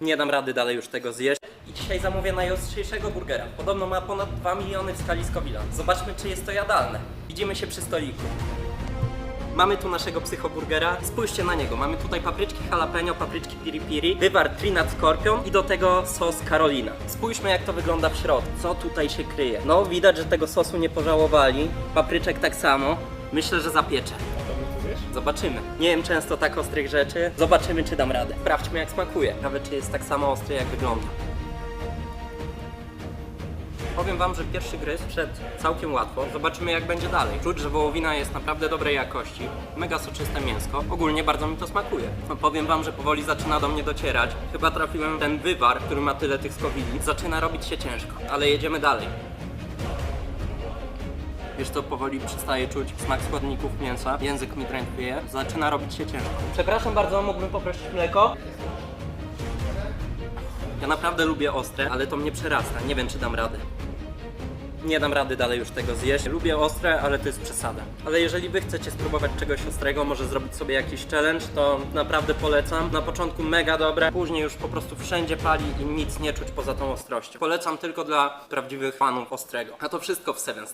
Nie dam rady dalej już tego zjeść. I dzisiaj zamówię najostrzejszego burgera. Podobno ma ponad 2 miliony w skali Scoville'a. Zobaczmy, czy jest to jadalne. Widzimy się przy stoliku. Mamy tu naszego psychoburgera. Spójrzcie na niego. Mamy tutaj papryczki jalapeno, papryczki piri piri, wywar trinat skorpion i do tego sos Carolina. Spójrzmy jak to wygląda w środku. Co tutaj się kryje? No widać, że tego sosu nie pożałowali. Papryczek tak samo. Myślę, że zapiecze. Zobaczymy. Nie wiem często tak ostrych rzeczy. Zobaczymy, czy dam radę. Sprawdźmy, jak smakuje. Ciekawe, czy jest tak samo ostry, jak wygląda. Powiem wam, że pierwszy gryz wszedł całkiem łatwo. Zobaczymy jak będzie dalej. Czuć, że wołowina jest naprawdę dobrej jakości. Mega soczyste mięsko. Ogólnie bardzo mi to smakuje. No, powiem wam, że powoli zaczyna do mnie docierać. Chyba trafiłem ten wywar, który ma tyle tych skowili. Zaczyna robić się ciężko. Ale jedziemy dalej. Wiesz co, powoli przestaje czuć smak składników mięsa. Język mi drętwieje. Zaczyna robić się ciężko. Przepraszam bardzo, mógłbym poprosić mleko? Ja naprawdę lubię ostre, ale to mnie przerasta. Nie wiem, czy dam radę. Nie dam rady dalej już tego zjeść. Lubię ostre, ale to jest przesada. Ale jeżeli wy chcecie spróbować czegoś ostrego, może zrobić sobie jakiś challenge, to naprawdę polecam. Na początku mega dobre, później już po prostu wszędzie pali i nic nie czuć poza tą ostrością. Polecam tylko dla prawdziwych fanów ostrego. A to wszystko w Seven.